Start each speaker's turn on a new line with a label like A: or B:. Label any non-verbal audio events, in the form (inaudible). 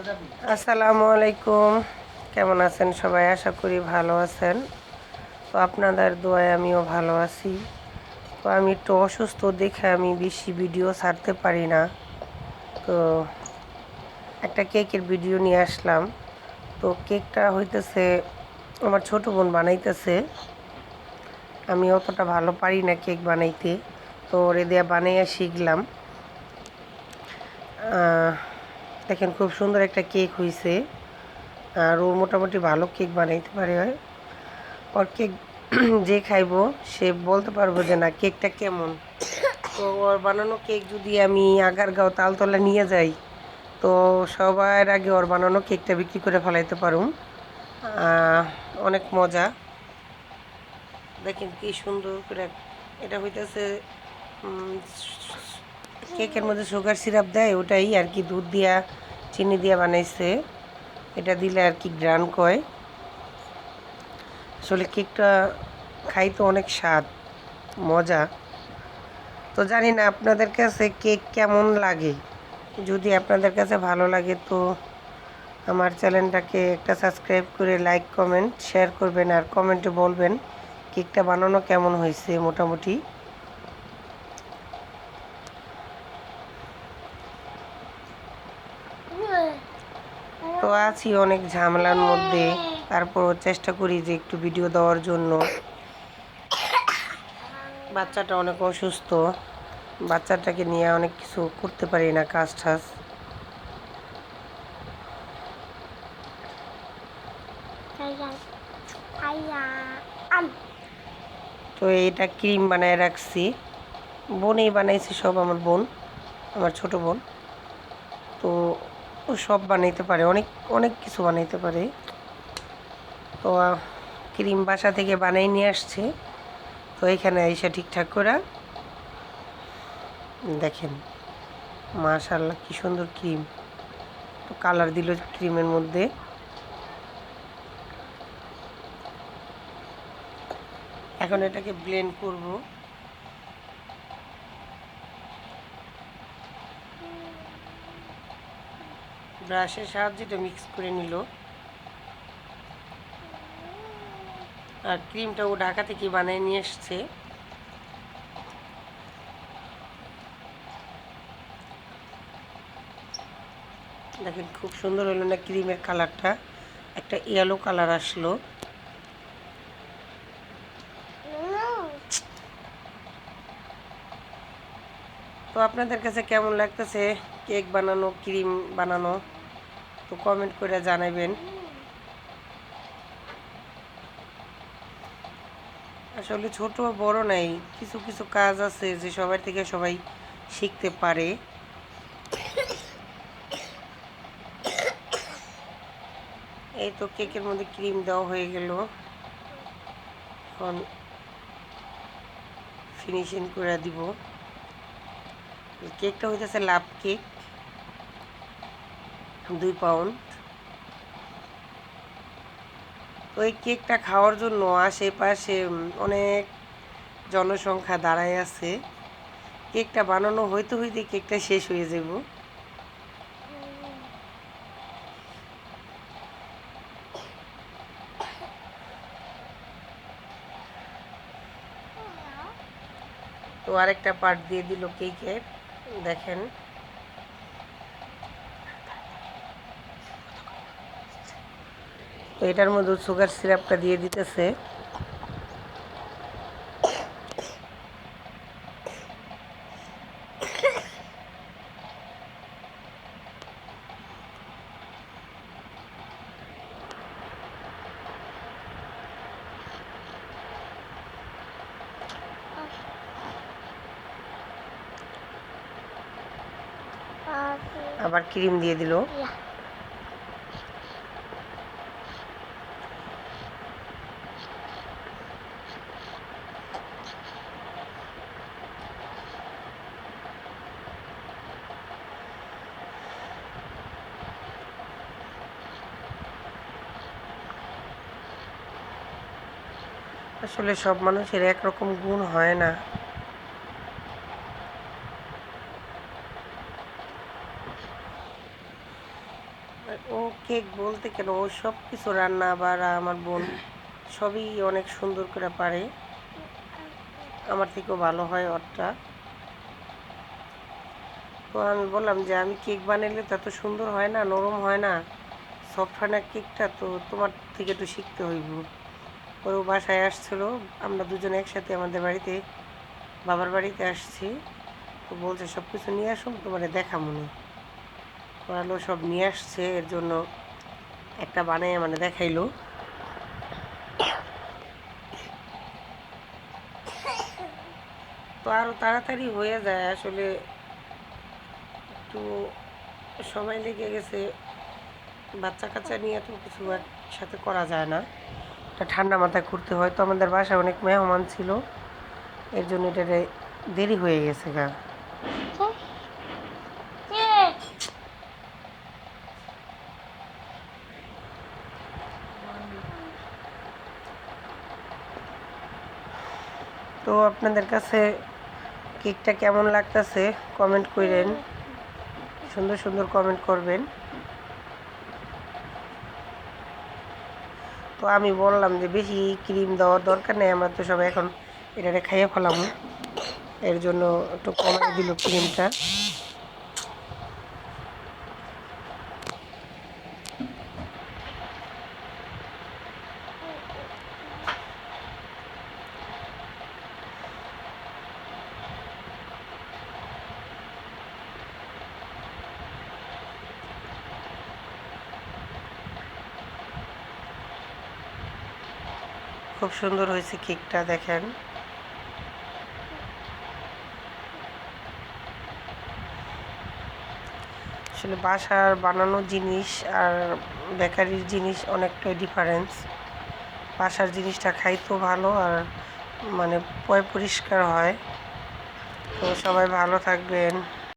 A: আসসালামু আলাইকুম। কেমন আছেন সবাই? আশা করি ভালো আছেন। তো আপনাদের দোয়ায় আমিও ভালো আছি। তো আমি একটু অসুস্থ দেখে আমি বেশি ভিডিও ছাড়তে পারি না। তো একটা কেকের ভিডিও নিয়ে আসলাম। তো কেকটা হইতেছে, আমার ছোট বোন বানাইতেছে। আমি অতটা ভালো পারি না কেক বানাইতে। তো ওরে দিয়ে বানাইয়া শিখলাম। দেখেন খুব সুন্দর একটা কেক হয়েছে আর ও মোটামুটি ভালো কেক বানাইতে পারে হয়। ওর কেক (clears throat) যে খাইবো, সে বলতে পারব যে না, কেকটা কেমন। তো ওর বানানো কেক যদি আমি আগারগাঁও তালতলা নিয়ে যাই, তো সবার আগে ওর বানানো কেকটা বিক্রি করে ফেলাইতে পারুম। অনেক মজা। দেখেন কি সুন্দর করে এটা হইতেছে কেকের মধ্যে সুগার সিরাপ দেয়, ওটাই আর কি দুধ দিয়া, চিনি দিয়া বানাইছে। এটা দিলে আর কি গ্রান কয়। আসলে কেকটা খাইতে অনেক স্বাদ, মজা। তো জানি না আপনাদের কাছে কেক কেমন লাগে। যদি আপনাদের কাছে ভালো লাগে তো আমার চ্যানেলটাকে একটা সাবস্ক্রাইব করে লাইক, কমেন্ট, শেয়ার করবেন আর কমেন্টে বলবেন কেকটা বানানো কেমন হয়েছে মোটামুটি তো আছি অনেক ঝামেলার মধ্যে। তারপর চেষ্টা করি যে একটু ভিডিও দেওয়ার জন্য। বাচ্চাটা অনেক অসুস্থ। বাচ্চাটাকে নিয়ে অনেক কিছু করতে পারি না কাজ টাজ তো এটা ক্রিম বানায় রাখছি। বোনই বানাইছে সব আমার বোন, আমার ছোট বোন। তো ও সব বানাইতে পারে, অনেক অনেক কিছু বানাইতে পারে। তো ক্রিম বাসা থেকে বানাই নিয়ে আসছে। তো এখানে এসে ঠিকঠাক করে। দেখেন মাশাল্লাহ কি সুন্দর ক্রিম। তো কালার দিল ক্রিমের মধ্যে। এখন এটাকে ব্লেন্ড করব। ব্রাশের সাহায্যে এটা মিক্স করে নিল। আর ক্রিমটা ও ঢাকা থেকে বানিয়ে নিয়ে এসছে। দেখেন খুব সুন্দর হলো না ক্রিমের কালারটা। একটা ইয়েলো কালার আসলো। তো আপনাদের কাছে কেমন লাগতেছে? কেক বানানো, ক্রিম বানানো? তো কমেন্ট করে জানাবেন। আসলে ছোট বড় নাই, কিছু কিছু কাজ আছে যে সবার থেকে সবাই শিখতে পারে। এই তো কেকের মধ্যে ক্রিম দেওয়া হয়ে গেল। এখন ফিনিশিং করে দিব। কেকটা হইতেছে লাভ কেক। দুই পাউন্ড। এই কেকটা খাওয়ার জন্য আশেপাশে অনেক জনসংখ্যা দাঁড়ায় আছে। কেকটা বানানো হইতে হইতে কেকটা শেষ হয়ে যাব। তো আরেকটা পার্ট দিয়ে দিল কেকের। দেখেন। তো এটার মধ্যে সুগার সিরাপটা দিয়ে দিতেছে। আবার ক্রিম দিয়ে দিল। আসলে সব মানুষের একরকম গুণ হয় না। ও কেক বলতে কেন? ও সব কিছু রান্না বাড়া, আমার বোন সবই অনেক সুন্দর করে পারে। আমার থেকেও ভালো হয় ওরটা। তো আমি বললাম যে, আমি কেক বানাইলে তো এত সুন্দর হয় না, নরম হয় না। সফট হয় না কেকটা, তো তোমার থেকে একটু শিখতে হইব। ওর বাসায় আসছিল। আমরা দুজনে একসাথে আমাদের বাড়িতে, বাবার বাড়িতে আসছি। তো বলছে সব কিছু নিয়ে আসুন তোমার দেখা মনে ওরালো সব নিয়ে আসছে। এর জন্য একটা বানাই মানে দেখাইলো। তো আরও তাড়াতাড়ি হয়ে যায়। আসলে একটু সময় লেগে গেছে। বাচ্চা কাচ্চা নিয়ে তো কিছু একসাথে করা যায় না। ঠান্ডা মাথায় ঘুরতে হয়, তো আমাদের বাসায় অনেক মেহমান ছিল। এর জন্য এটা দেরি হয়ে গেছে গা। তো আপনাদের কাছে কেকটা কেমন লাগতেছে? কমেন্ট করেন। সুন্দর সুন্দর কমেন্ট করবেন। তো আমি বললাম যে বেশি ক্রিম দেওয়ার দরকার নেই, আমরা তো সবাই এখন এটা খাইয়ে ফেলাম। এর জন্য একটু কমাই দিল ক্রিমটা। খুব সুন্দর হয়েছে কেকটা, দেখেন। আসলে বাসার বানানো জিনিস আর বেকারির জিনিস অনেকটাই ডিফারেন্স বাসার জিনিসটা খাইতেও ভালো আর মানে পয় পরিষ্কার হয়। তো সবাই ভালো থাকবেন।